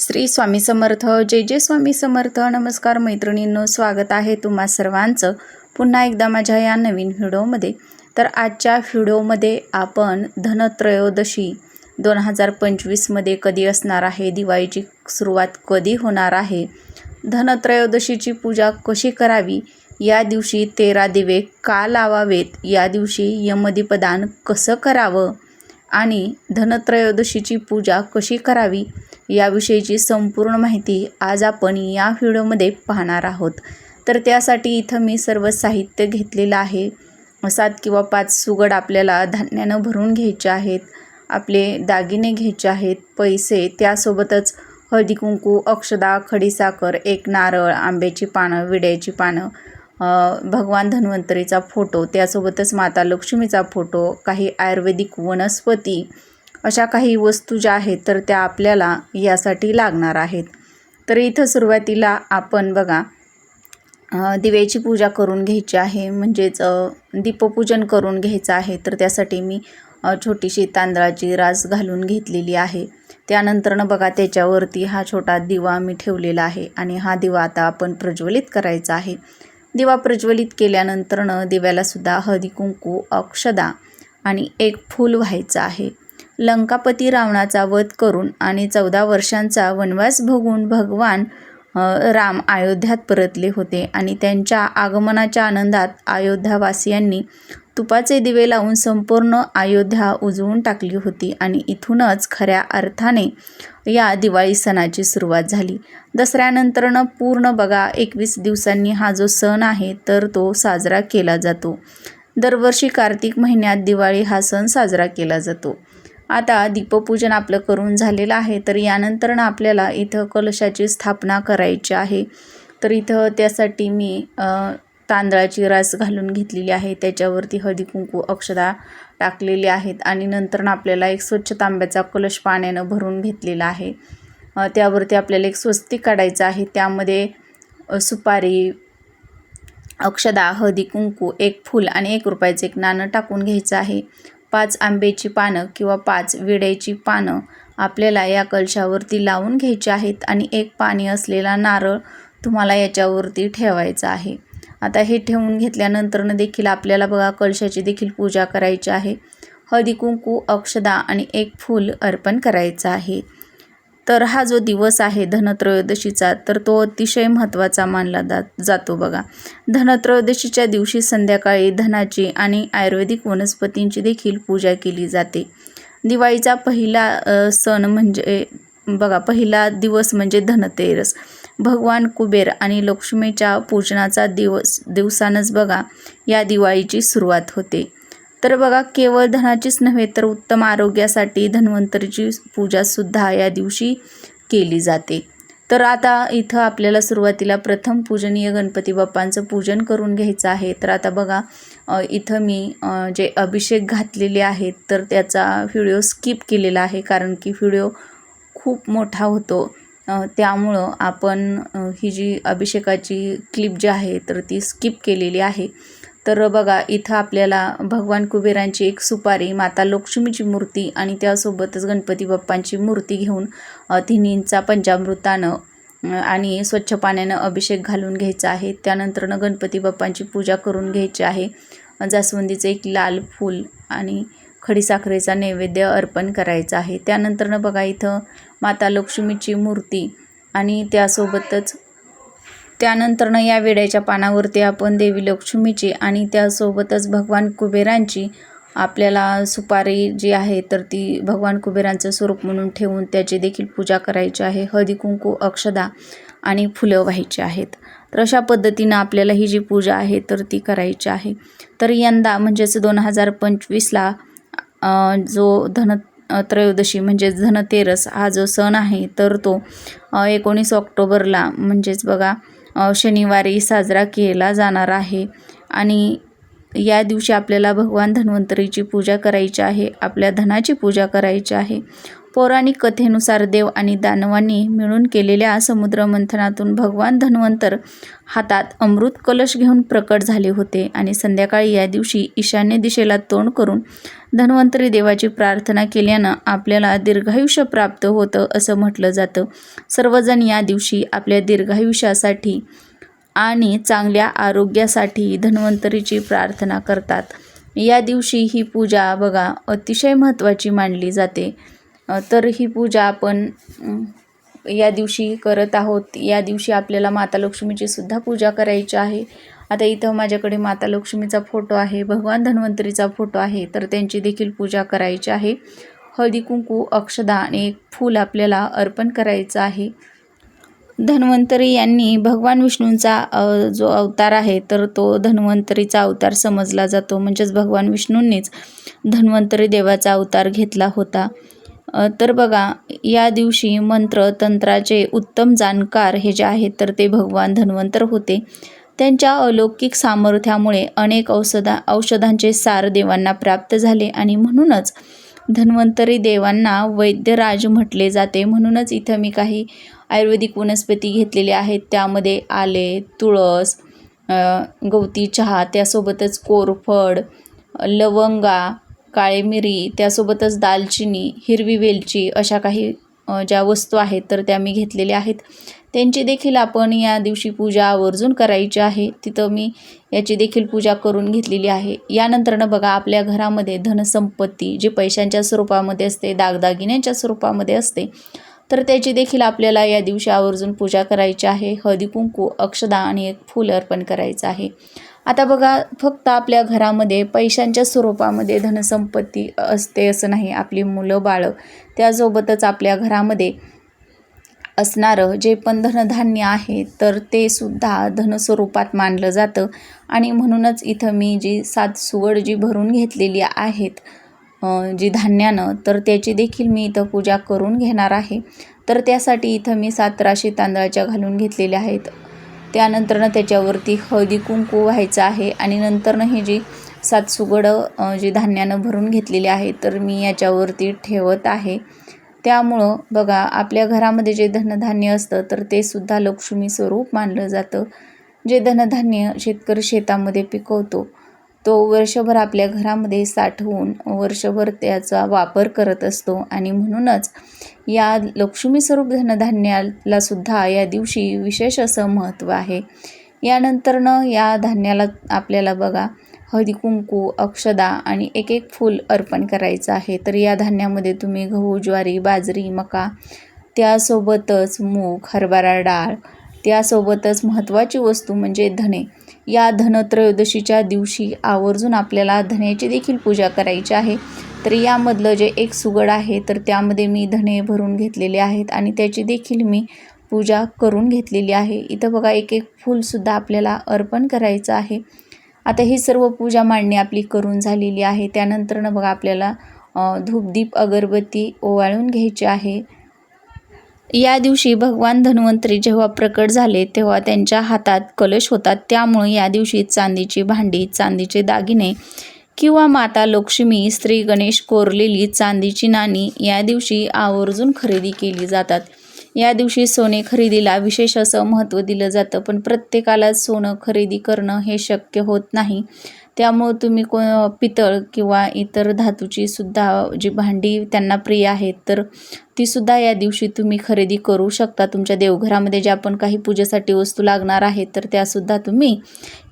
श्री स्वामी समर्थ जय जय स्वामी समर्थ. नमस्कार मैत्रिणींनो स्वागत आहे तुम्हा सर्वांचं पुन्हा एकदा माझ्या या नवीन व्हिडिओमध्ये. तर आजच्या व्हिडिओमध्ये आपण धनत्रयोदशी दोन हजार पंचवीसमध्ये कधी असणार आहे दिवाळीची सुरुवात कधी होणार आहे धनत्रयोदशीची पूजा कशी करावी या दिवशी तेरा दिवे का लावावेत या दिवशी यमदीपदान कसं करावं आणि धनत्रयोदशीची पूजा कशी करावी याविषयीची संपूर्ण माहिती आज आपण या व्हिडिओमध्ये पाहणार आहोत. तर त्यासाठी इथं मी सर्व साहित्य घेतलेलं आहे. सात किंवा पाच सुगड आपल्याला धान्यानं भरून घ्यायचे आहेत. आपले दागिने घ्यायचे आहेत. पैसे त्यासोबतच हळदी कुंकू अक्षदा खडीसाखर एक नारळ आंब्याची पानं विड्याची पानं भगवान धन्वंतरीचा फोटो त्यासोबतच माता लक्ष्मीचा फोटो काही आयुर्वेदिक वनस्पती अशा काही वस्तू ज्या आहेत तर त्या आपल्याला यासाठी लागणार आहेत. तर इथं सुरुवातीला आपण बघा दिव्याची पूजा करून घ्यायची आहे. म्हणजेच दीपपूजन करून घ्यायचं आहे. तर त्यासाठी मी छोटीशी तांदळाची रास घालून घेतलेली आहे. त्यानंतरनं बघा त्याच्यावरती हा छोटा दिवा मी ठेवलेला आहे आणि हा दिवा आता आपण प्रज्वलित करायचा आहे. दिवा प्रज्वलित केल्यानंतरनं दिव्यालासुद्धा हळदी कुंकू अक्षदा आणि एक फूल व्हायचं आहे. लंकापती रावणाचा वध करून आणि चौदा वर्षांचा वनवास भोगून भगवान राम अयोध्यात परतले होते आणि त्यांच्या आगमनाच्या आनंदात अयोध्यावासियांनी तुपाचे दिवे लावून संपूर्ण अयोध्या उजवून टाकली होती आणि इथूनच खऱ्या अर्थाने या दिवाळी सणाची सुरुवात झाली. दसऱ्यानंतरनं पूर्ण बघा एकवीस दिवसांनी हा जो सण आहे तर तो साजरा केला जातो. दरवर्षी कार्तिक महिन्यात दिवाळी हा सण साजरा केला जातो. आता दीपपूजन आपलं करून झालेलं आहे तर यानंतर आपल्याला इथं कलशाची स्थापना करायची आहे. तर इथं त्यासाठी मी तांदळाची रास घालून घेतलेली आहे. त्याच्यावरती हळदी कुंकू अक्षदा टाकलेले आहेत आणि नंतर आपल्याला एक स्वच्छ तांब्याचा कलश पाण्यानं भरून घेतलेला आहे. त्यावरती आपल्याला एक स्वस्तिक काढायचं आहे. त्यामध्ये सुपारी अक्षदा हळदी कुंकू एक फूल आणि एक रुपयाचं एक नाणं टाकून घ्यायचं आहे. पाच आंब्याची पानं किंवा पाच विड्याची पानं आपल्याला या कलशावरती लावून घ्यायची आहेत आणि एक पाणी असलेला नारळ तुम्हाला याच्यावरती ठेवायचा आहे. आता हे ठेवून घेतल्यानंतरनं देखील आपल्याला बघा कलशाची देखील पूजा करायची आहे. हळदी कुंकू अक्षदा आणि एक फूल अर्पण करायचं आहे. तर हा जो दिवस आहे धनत्रयोदशीचा तर तो अतिशय महत्त्वाचा मानला जात जातो बघा. धनत्रयोदशीच्या दिवशी संध्याकाळी धनाची आणि आयुर्वेदिक वनस्पतींची देखील पूजा केली जाते. दिवाळीचा पहिला सण म्हणजे बघा पहिला दिवस म्हणजे धनतेरस. भगवान कुबेर आणि लक्ष्मीच्या पूजनाचा दिवस दिवसानंच बघा या दिवाळीची सुरुवात होते. तर बघा केवळ धनाचीच नव्हे तर उत्तम आरोग्यासाठी धन्वंतरीची पूजासुद्धा या दिवशी केली जाते. तर आता इथं आपल्याला सुरुवातीला प्रथम पूजनीय गणपती बाप्पांचं पूजन करून घ्यायचं आहे. तर आता बघा इथं मी जे अभिषेक घातलेले आहेत तर त्याचा व्हिडिओ स्किप केलेला आहे कारण की व्हिडिओ खूप मोठा होतो. त्यामुळं आपण ही जी अभिषेकाची क्लिप जी आहे तर ती स्किप केलेली आहे. तर बघा इथं आपल्याला भगवान कुबेरांची एक सुपारी माता लक्ष्मीची मूर्ती आणि त्यासोबतच गणपती बाप्पांची मूर्ती घेऊन तिन्हींचा पंचामृतानं आणि स्वच्छ पाण्यानं अभिषेक घालून घ्यायचा आहे. त्यानंतरनं गणपती बाप्पांची पूजा करून घ्यायची आहे. जास्वंदीचं एक लाल फूल आणि खडीसाखरेचा नैवेद्य अर्पण करायचा आहे. त्यानंतरनं बघा इथं माता लक्ष्मीची मूर्ती आणि त्यासोबतच त्यानंतरनं या वेड्याच्या पानावरती आपण देवी लक्ष्मीची आणि त्यासोबतच भगवान कुबेरांची आपल्याला सुपारी जी आहे तर ती भगवान कुबेरांचं स्वरूप म्हणून ठेवून त्याची देखील पूजा करायची आहे. हळदी कुंकू अक्षदा आणि फुलं व्हायची आहेत. तर अशा पद्धतीनं आपल्याला ही जी पूजा आहे तर ती करायची आहे. तर यंदा म्हणजेच दोन हजार पंचवीसला जो धन त्रयोदशी म्हणजेच धनतेरस हा जो सण आहे तर तो एकोणीस ऑक्टोबरला म्हणजेच बघा शनिवारी साजरा केला जाणार आहे. आणि या दिवशी आपल्याला भगवान धन्वंतरीची पूजा करायची आहे आपल्या धनाची पूजा करायची आहे. पौराणिक कथेनुसार देव आणि दानवांनी मिळून केलेल्या समुद्र मंथनातून भगवान धन्वंतर हातात अमृत कलश घेऊन प्रकट झाले होते. आणि संध्याकाळी या दिवशी ईशान्य दिशेला तोंड करून धन्वंतरी देवाची प्रार्थना केल्यानं आपल्याला दीर्घायुष्य प्राप्त होतं असं म्हटलं जातं. सर्वजण या दिवशी आपल्या दीर्घायुष्यासाठी आणि चांगल्या आरोग्यासाठी धन्वंतरीची प्रार्थना करतात. या दिवशी ही पूजा बघा अतिशय महत्त्वाची मानली जाते. तर ही पूजा आपण या दिवशी करत आहोत. या दिवशी आपल्याला माता लक्ष्मीची सुद्धा पूजा करायची आहे. आता इथं माझ्याकडे माता लक्ष्मीचा फोटो आहे भगवान धन्वंतरीचा फोटो आहे तर त्यांची देखील पूजा करायची आहे. हळदी कुंकू अक्षदा आणि एक फूल आपल्याला अर्पण करायचं आहे. धन्वंतरी यांनी भगवान विष्णूंचा जो अवतार आहे तर तो धन्वंतरीचा अवतार समजला जातो. म्हणजेच भगवान विष्णूंनीच धन्वंतरी देवाचा अवतार घेतला होता. तर बघा या दिवशी मंत्र तंत्राचे उत्तम जाणकार हे जे आहेत तर ते भगवान धन्वंतर होते. त्यांच्या अलौकिक सामर्थ्यामुळे अनेक औषधा औषधांचे सार देवांना प्राप्त झाले आणि म्हणूनच धन्वंतरी देवांना वैद्यराज म्हटले जाते. म्हणूनच इथं मी काही आयुर्वेदिक वनस्पती घेतलेल्या आहेत. त्यामध्ये आले तुळस गवती चहा त्यासोबतच कोरफड लवंगा काळी मिरी त्यासोबतच दालचिनी हिरवी वेलची अशा काही ज्या वस्तू आहेत तर त्या मी घेतलेल्या आहेत. त्यांची देखील आपण या दिवशी पूजा आवर्जून करायची आहे. तिथं मी याची देखील पूजा करून घेतलेली आहे. यानंतरनं बघा आपल्या घरामध्ये धनसंपत्ती जी पैशांच्या स्वरूपामध्ये असते दागदागिन्यांच्या स्वरूपामध्ये असते तर त्याची देखील आपल्याला या दिवशी आवर्जून पूजा करायची आहे. हळदी कुंकू अक्षदा आणि एक फूल अर्पण करायचं आहे. आता बघा फक्त आपल्या घरामध्ये पैशांच्या स्वरूपामध्ये धनसंपत्ती असते असं नाही. आपली मुलं बाळं त्यासोबतच आपल्या घरामध्ये असणारं जे पण धनधान्य आहे तर ते सुद्धा धनस्वरूपात मानलं जातं. आणि म्हणूनच इथं मी जी सात सुवड जी भरून घेतलेली आहेत जी धान्यानं तर त्याची देखील मी इथं पूजा करून घेणार आहे. तर त्यासाठी इथं मी सात राशी तांदळाच्या घालून घेतलेल्या आहेत. त्यानंतरनं त्याच्यावरती हळदी कुंकू व्हायचं आहे आणि नंतरनं ही जी सात सुगडं जी धान्यानं भरून घेतलेली आहे तर मी याच्यावरती ठेवत आहे. त्यामुळं बघा आपल्या घरामध्ये जे धनधान्य असतं तर ते सुद्धा लक्ष्मी स्वरूप मानलं जातं. जे धनधान्य शेतकरी शेतामध्ये पिकवतो तो वर्षभर आपल्या घरामध्ये साठवून वर्षभर त्याचा वापर करत असतो. आणि म्हणूनच या लक्ष्मी स्वरूप धनधान्याला सुद्धा या दिवशी विशेष असं महत्त्व आहे. यानंतरनं या धान्याला आपल्याला बघा हळदी कुंकू अक्षदा आणि एक एक फूल अर्पण करायचं आहे. तर या धान्यामध्ये तुम्ही गहू ज्वारी बाजरी मका त्यासोबतच मूग हरभरा डाळ त्यासोबतच महत्त्वाची वस्तू म्हणजे धने या धनत्रयोदशीच्या दिवशी आवर्जून आपल्याला धन्याची देखील पूजा करायची आहे. तर यामधलं जे एक सुगड आहे तर त्यामध्ये मी धने भरून घेतलेले आहेत आणि त्याची देखील मी पूजा करून घेतलेली आहे. इथं बघा एक एक फूलसुद्धा आपल्याला अर्पण करायचं आहे. आता ही सर्व पूजा मांडणी आपली करून झालेली आहे. त्यानंतरनं बघा आपल्याला धूपदीप अगरबत्ती ओवाळून घ्यायची आहे. या दिवशी भगवान धन्वंतरी जेव्हा प्रकट झाले तेव्हा त्यांच्या हातात कलश होतात त्यामुळे या दिवशी चांदीची भांडी चांदीचे दागिने किंवा माता लक्ष्मी स्त्री गणेश कोरलेली चांदीची नाणी या दिवशी आवर्जून खरेदी केली जातात. या दिवशी सोने खरेदीला विशेष असं महत्त्व दिलं जातं पण प्रत्येकाला सोनं खरेदी करणं हे शक्य होत नाही. त्यामुळं तुम्ही को पितळ किंवा इतर धातूची सुद्धा जी भांडी त्यांना प्रिय आहेत तर तीसुद्धा या दिवशी तुम्ही खरेदी करू शकता. तुमच्या देवघरामध्ये ज्या पण काही पूजेसाठी वस्तू लागणार आहेत तर त्यासुद्धा तुम्ही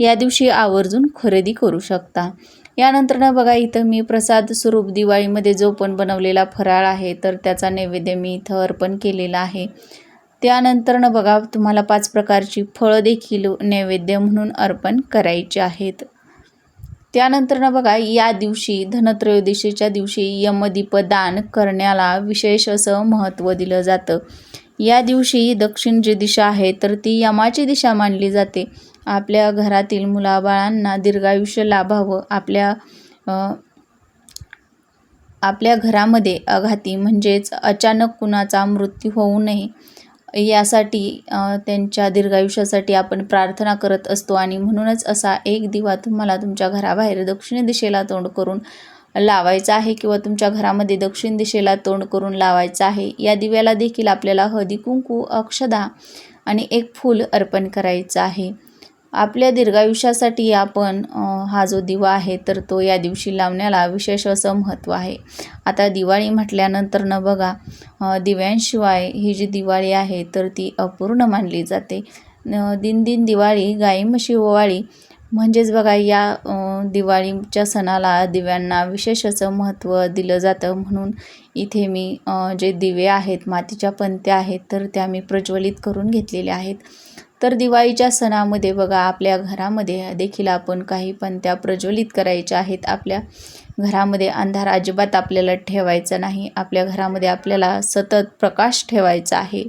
या दिवशी आवर्जून खरेदी करू शकता. यानंतरनं बघा इथं मी प्रसाद स्वरूप दिवाळीमध्ये जो पण बनवलेला फराळ आहे तर त्याचा नैवेद्य मी इथं अर्पण केलेला आहे. त्यानंतरनं बघा तुम्हाला पाच प्रकारची फळं देखील नैवेद्य म्हणून अर्पण करायची आहेत. त्यानंतरनं बघा या दिवशी धनत्रयोदशीच्या दिवशी यमदीपदान करण्याला विशेष असं महत्त्व दिलं जातं. या दिवशी दक्षिण जी दिशा आहे तर ती यमाची दिशा मानली जाते. आपल्या घरातील मुलाबाळांना दीर्घायुष्य लाभावं आपल्या आपल्या घरामध्ये अघाती म्हणजेच अचानक कुणाचा मृत्यू होऊ नये. यासाठी त्यांच्या दीर्घायुष्यासाठी आपण प्रार्थना करत असतो आणि म्हणूनच असा एक दिवा तुम्हाला तुमच्या घराबाहेर दक्षिण दिशेला तोंड करून लावायचा आहे किंवा तुमच्या घरामध्ये दक्षिण दिशेला तोंड करून लावायचा आहे या दिव्याला देखील आपल्याला हळदी कुंकू अक्षदा आणि एक फूल अर्पण करायचं आहे. आपल्या दीर्घायुष्यासाठी आपण हा जो दिवा आहे तर तो या दिवशी लावण्याला विशेष असं महत्त्व आहे. आता दिवाळी म्हटल्यानंतर न बघा दिव्यांशिवाय ही जी दिवाळी आहे तर ती अपूर्ण मानली जाते. न दिन दिन दिवाळी गाई म्हशी ओवाळी म्हणजेच बघा या दिवाळीच्या सणाला दिव्यांना विशेष असं महत्त्व दिलं जातं. म्हणून इथे मी जे दिवे आहेत मातीच्या पंत्या आहेत तर त्या मी प्रज्वलित करून घेतलेल्या आहेत. तर दिवाळीच्या सणामध्ये बघा आपल्या घरामध्ये देखील आपण काही पणत्या प्रज्वलित करायच्या आहेत. आपल्या घरामध्ये अंधार अजिबात आपल्याला ठेवायचा नाही. आपल्या घरामध्ये आपल्याला सतत प्रकाश ठेवायचा आहे.